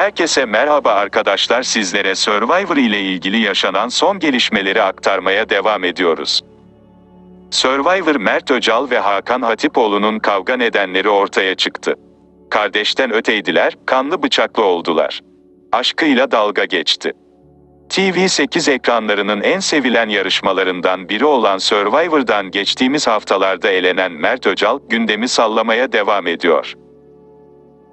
Herkese merhaba arkadaşlar sizlere Survivor ile ilgili yaşanan son gelişmeleri aktarmaya devam ediyoruz. Survivor Mert Öcal ve Hakan Hatipoğlu'nun kavga nedenleri ortaya çıktı. Kardeşten öteydiler, kanlı bıçaklı oldular. Aşkıyla dalga geçti. TV8 ekranlarının en sevilen yarışmalarından biri olan Survivor'dan geçtiğimiz haftalarda elenen Mert Öcal gündemi sallamaya devam ediyor.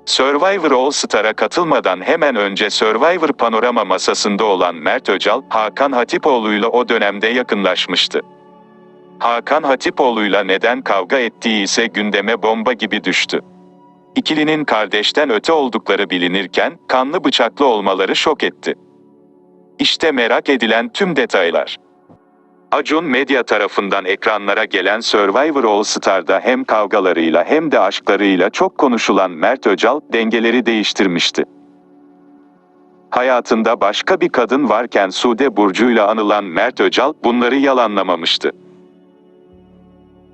Survivor All Star'a katılmadan hemen önce Survivor panorama masasında olan Mert Öcal, Hakan Hatipoğlu'yla o dönemde yakınlaşmıştı. Hakan Hatipoğlu'yla neden kavga ettiği ise gündeme bomba gibi düştü. İkilinin kardeşten öte oldukları bilinirken, kanlı bıçaklı olmaları şok etti. İşte merak edilen tüm detaylar. Acun Medya tarafından ekranlara gelen Survivor All Star'da hem kavgalarıyla hem de aşklarıyla çok konuşulan Mert Öcal dengeleri değiştirmişti. Hayatında başka bir kadın varken Sude Burcu'yla anılan Mert Öcal bunları yalanlamamıştı.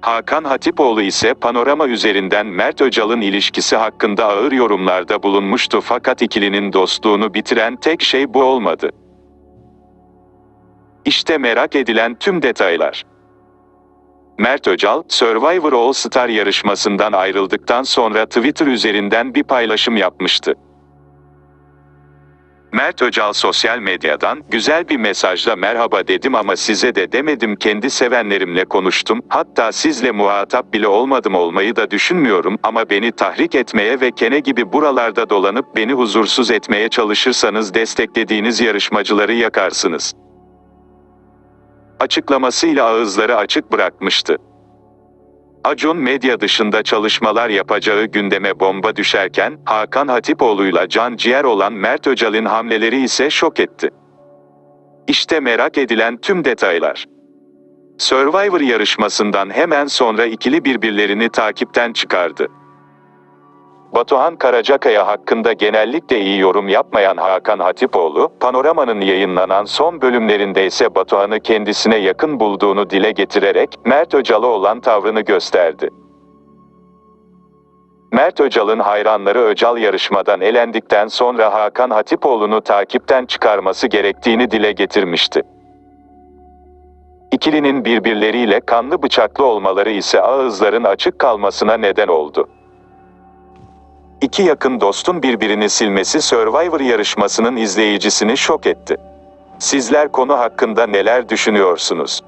Hakan Hatipoğlu ise panorama üzerinden Mert Öcal'ın ilişkisi hakkında ağır yorumlarda bulunmuştu fakat ikilinin dostluğunu bitiren tek şey bu olmadı. İşte merak edilen tüm detaylar. Mert Öcal, Survivor All Star yarışmasından ayrıldıktan sonra Twitter üzerinden bir paylaşım yapmıştı. Mert Öcal sosyal medyadan güzel bir mesajla merhaba dedim ama size de demedim kendi sevenlerimle konuştum hatta sizle muhatap bile olmadım olmayı da düşünmüyorum ama beni tahrik etmeye ve kene gibi buralarda dolanıp beni huzursuz etmeye çalışırsanız desteklediğiniz yarışmacıları yakarsınız açıklamasıyla ağızları açık bırakmıştı. Acun medya dışında çalışmalar yapacağı gündeme bomba düşerken, Hakan Hatipoğlu'yla can ciğer olan Mert Öcal'ın hamleleri ise şok etti. İşte merak edilen tüm detaylar. Survivor yarışmasından hemen sonra ikili birbirlerini takipten çıkardı. Batuhan Karacakaya hakkında genellikle iyi yorum yapmayan Hakan Hatipoğlu, Panorama'nın yayınlanan son bölümlerinde ise Batuhan'ı kendisine yakın bulduğunu dile getirerek Mert Öcal'a olan tavrını gösterdi. Mert Öcal'ın hayranları Öcal yarışmadan elendikten sonra Hakan Hatipoğlu'nu takipten çıkarması gerektiğini dile getirmişti. İkilinin birbirleriyle kanlı bıçaklı olmaları ise ağızların açık kalmasına neden oldu. İki yakın dostun birbirini silmesi Survivor yarışmasının izleyicisini şok etti. Sizler konu hakkında neler düşünüyorsunuz?